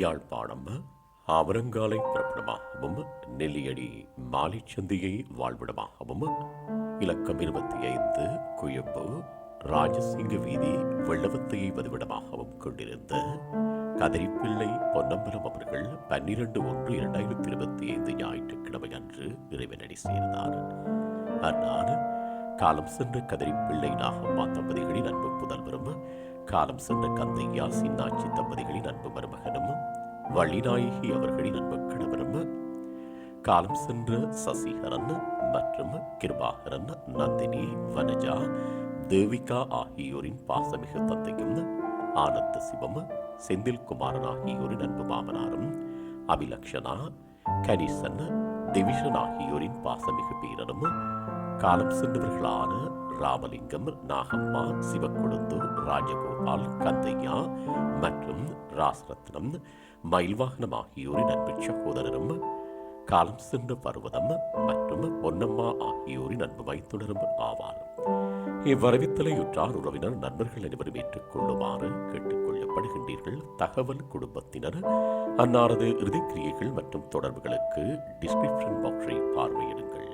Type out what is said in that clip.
யாழ்ப்பாணம் அவரங்காலை பிறப்பிடமாகவும் நெல்லியடி மாலைச்சந்தியை வாழ்விடமாகவும். இலக்கம் இருபத்தி ஐந்து குயம்பு ராஜசிங்க வீதி வெள்ளவத்தையை வதிவிடமாகவும் கொண்டிருந்த கதிரிப்பிள்ளை பொன்னம்பலம் அவர்கள் பன்னிரண்டு ஒன்று இரண்டாயிரத்தி இருபத்தி ஐந்து ஞாயிற்றுக்கிழமை அன்று இறைவனடி சேர்ந்தார். அன்னார் காலம் சென்ற கதிரிப்பிள்ளை நாகம்மா தம்பதிகளின் அன்பு புதல்வரும் காலம் சென்ற கந்தையா சின்னாச்சி தம்பதி வள்ளிநாயகி அவர்களின் அன்பு கணவரும். காலம் சென்ற சசிகரன் மற்றும் கிருபாகரன் நந்தினி வனஜா தேவிகா ஆகியோரின் பாசமிகு தந்தையும் ஆனந்த சிவம் செந்தில்குமாரன் ஆகியோரின் அன்பு மாமனாரும் அபிலக்ஷனா கனிசன் திவிஷன் ஆகியோரின் பாசமிகு பேரனும் காலம் சென்றவர்களான ராமலிங்கம் நாகம்மா சிவக்கொழுந்து ராஜகோபால் கந்தையா மற்றும் ராசரத்னம் மயில்வாகனம் ஆகியோரின் அன்பு சகோதரரும் காலம் சென்ற பருவதம் மற்றும் பொன்னம்மா ஆகியோரின் அன்பு மைத்துணரும் ஆவார். இவ்வரவித்தலையுற்றார் உறவினர் நண்பர்கள் அனைவரும் ஏற்றுக்கொள்ளுமாறு கேட்டுக்கொள்ளப்படுகின்றீர்கள். தகவல் குடும்பத்தினர் அன்னாரது இறுதிக்கிரியைகள் மற்றும் தொடர்புகளுக்கு டிஸ்கிரிப்ஷன் பாக்ஸை பார்வையிடுங்கள்.